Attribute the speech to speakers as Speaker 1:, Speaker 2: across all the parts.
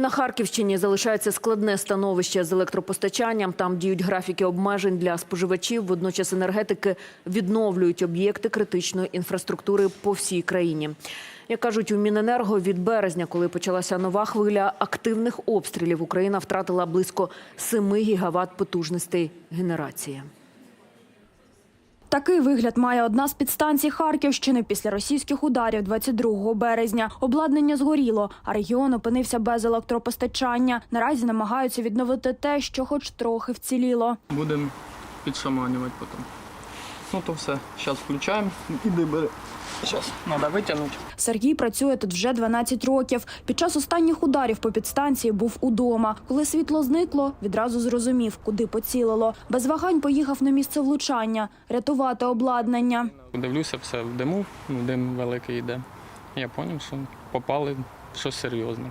Speaker 1: На Харківщині залишається складне становище з електропостачанням. Там діють графіки обмежень для споживачів. Водночас енергетики відновлюють об'єкти критичної інфраструктури по всій країні. Як кажуть у Міненерго, від березня, коли почалася нова хвиля активних обстрілів, Україна втратила близько 7 гігават потужностей генерації.
Speaker 2: Такий вигляд має одна з підстанцій Харківщини після російських ударів 22 березня. Обладнання згоріло, а регіон опинився без електропостачання. Наразі намагаються відновити те, що хоч трохи вціліло.
Speaker 3: Будемо підшаманювати потім. Ну то все, зараз включаємо. Іди бери. Зараз треба витягнути.
Speaker 2: Сергій працює тут вже 12 років. Під час останніх ударів по підстанції був удома. Коли світло зникло, відразу зрозумів, куди поцілило. Без вагань поїхав на місце влучання рятувати обладнання.
Speaker 3: Дивлюся, все в диму, ну, дим великий йде. Я зрозумів, що попали в щось серйозне.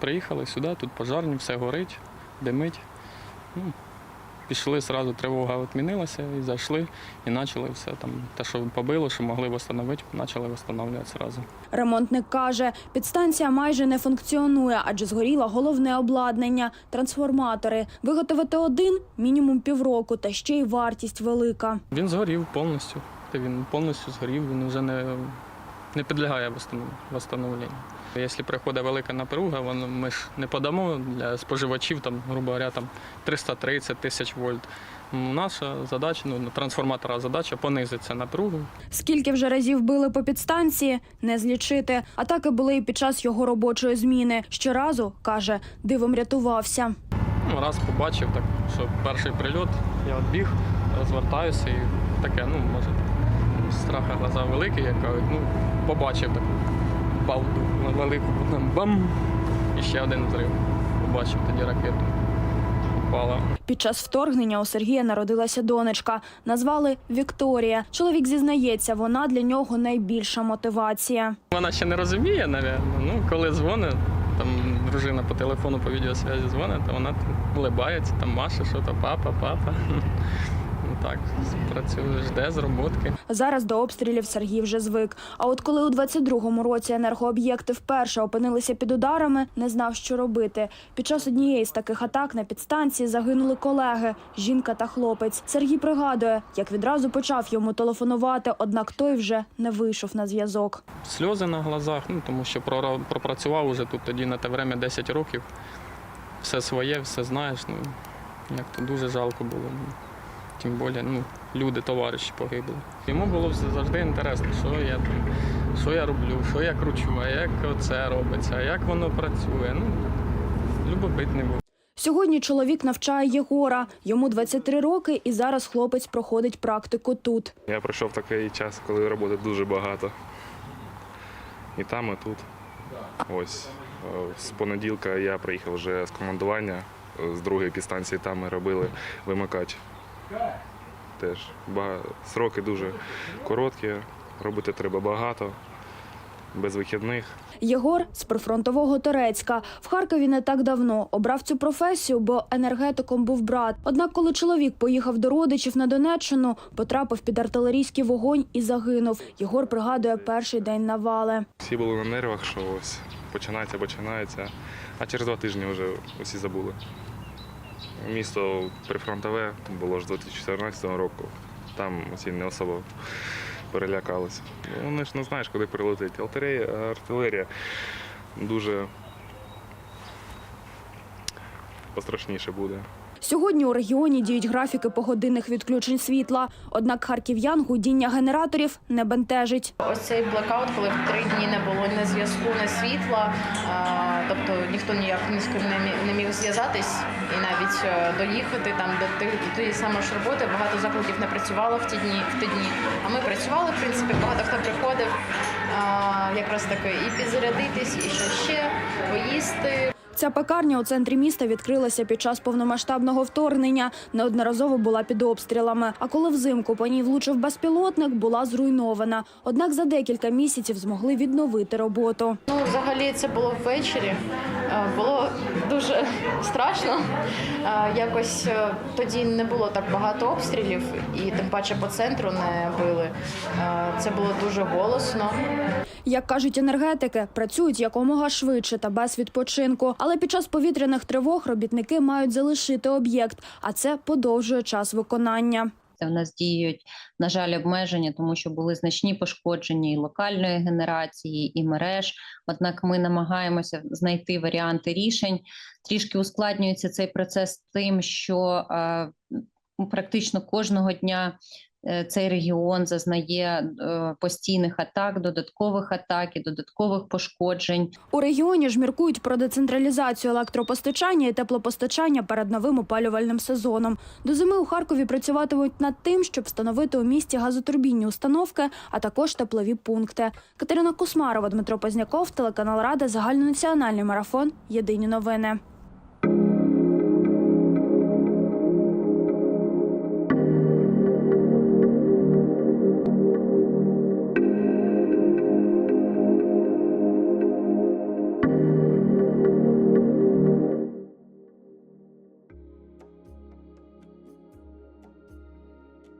Speaker 3: Приїхали сюди, тут пожарні, все горить, димить. Ну, пішли, одразу тривога відмінилася і зайшли і почали все там. Те, що побило, що могли встановити, почали встановлювати одразу.
Speaker 2: Ремонтник каже, підстанція майже не функціонує, адже згоріло головне обладнання трансформатори. Виготовити один мінімум півроку, та ще й вартість велика.
Speaker 3: Він згорів повністю. Він повністю згорів, він вже не, не підлягає восстанов- восстановленню. Якщо приходить велика напруга, ми ж не подамо для споживачів, там, грубо говоря, там 330 тисяч вольт. Наша задача, ну, трансформатора задача понизити цю напругу.
Speaker 2: Скільки вже разів били по підстанції, не злічити. Атаки були і під час його робочої зміни. Щоразу, каже, дивом рятувався.
Speaker 3: Ну, раз побачив, так, що перший прильот, я відбіг, розвертаюся і таке, ну, може, страха глаза великі, як ну, побачив таку палку велику, потім бам! І ще один взрив. Побачив тоді ракету. Впала.
Speaker 2: Під час вторгнення у Сергія народилася донечка. Назвали Вікторія. Чоловік зізнається, вона для нього найбільша мотивація.
Speaker 3: Вона ще не розуміє, навіть. Ну, коли дзвонить, там дружина по телефону по відеосвязі дзвонить, то вона улибається, там Маша, що то папа, папа. Ну так, працює, жде з роботки.
Speaker 2: Зараз до обстрілів Сергій вже звик. А от коли у 22-му році енергооб'єкти вперше опинилися під ударами, не знав, що робити. Під час однієї з таких атак на підстанції загинули колеги жінка та хлопець. Сергій пригадує, як відразу почав йому телефонувати, однак той вже не вийшов на зв'язок.
Speaker 3: Сльози на глазах, ну тому що пропрацював уже тут тоді на те время 10 років. Все своє, все знаєш. Ну як то дуже жалко було. Тим більше, ну, люди, товариші погибли. Йому було завжди інтересно, що я там, що я роблю, що я кручу, а як це робиться, а як воно працює. Ну, любопитний був.
Speaker 2: Сьогодні чоловік навчає Єгора. Йому 23 роки, і зараз хлопець проходить практику тут.
Speaker 4: Я прийшов такий час, коли роботи дуже багато. І там, і тут. Ось. е, З понеділка я приїхав вже з командування е, з другої підстанції, там ми робили вимикач. Теж бага- сроки дуже короткі, робити треба багато, без вихідних.
Speaker 2: Єгор з прифронтового Торецька. В Харкові не так давно обрав цю професію, бо енергетиком був брат. Однак, коли чоловік поїхав до родичів на Донеччину, потрапив під артилерійський вогонь і загинув. Єгор пригадує перший день навали.
Speaker 4: Всі були на нервах, що ось починається, починається, а через два тижні вже усі забули. Місто прифронтове було ж з 2014 року. Там усі не особо перелякалися. Вони ж не знаєш, куди прилетить. Артилерія дуже пострашніше буде.
Speaker 2: Сьогодні у регіоні діють графіки погодинних відключень світла. Однак харків'ян гудіння генераторів не бентежить.
Speaker 5: Ось цей блекаут, коли три дні не було ні зв'язку, ні світла, тобто ніхто ніяк не міг, зв'язатись і навіть е, доїхати там до тієї самої ж роботи. Багато закладів не працювало в ті дні. В ті дні. А ми працювали, в принципі, багато хто приходив якраз таки і підзарядитись, і що ще поїсти.
Speaker 2: Ця пекарня у центрі міста відкрилася під час повномасштабного вторгнення. Неодноразово була під обстрілами. А коли взимку по ній влучив безпілотник, була зруйнована. Однак за декілька місяців змогли відновити роботу.
Speaker 5: Ну, взагалі, це було ввечері. Е, Було дуже страшно. Е, Якось е, тоді не було так багато обстрілів, і тим паче по центру не били. Це було дуже голосно.
Speaker 2: Як кажуть енергетики, працюють якомога швидше та без відпочинку. Але під час повітряних тривог робітники мають залишити об'єкт, а це подовжує час виконання.
Speaker 6: Це в нас діють, на жаль, обмеження, тому що були значні пошкодження і локальної генерації, і мереж. Однак ми намагаємося знайти варіанти рішень. Трішки ускладнюється цей процес тим, що е, практично кожного дня цей регіон зазнає е, постійних атак, додаткових атак і додаткових пошкоджень.
Speaker 2: У регіоні ж міркують про децентралізацію електропостачання і теплопостачання перед новим опалювальним сезоном. До зими у Харкові працюватимуть над тим, щоб встановити у місті газотурбінні установки, а також теплові пункти. Катерина Кусмарова, Дмитро Позняков, телеканал Рада, загальнонаціональний марафон. Єдині новини.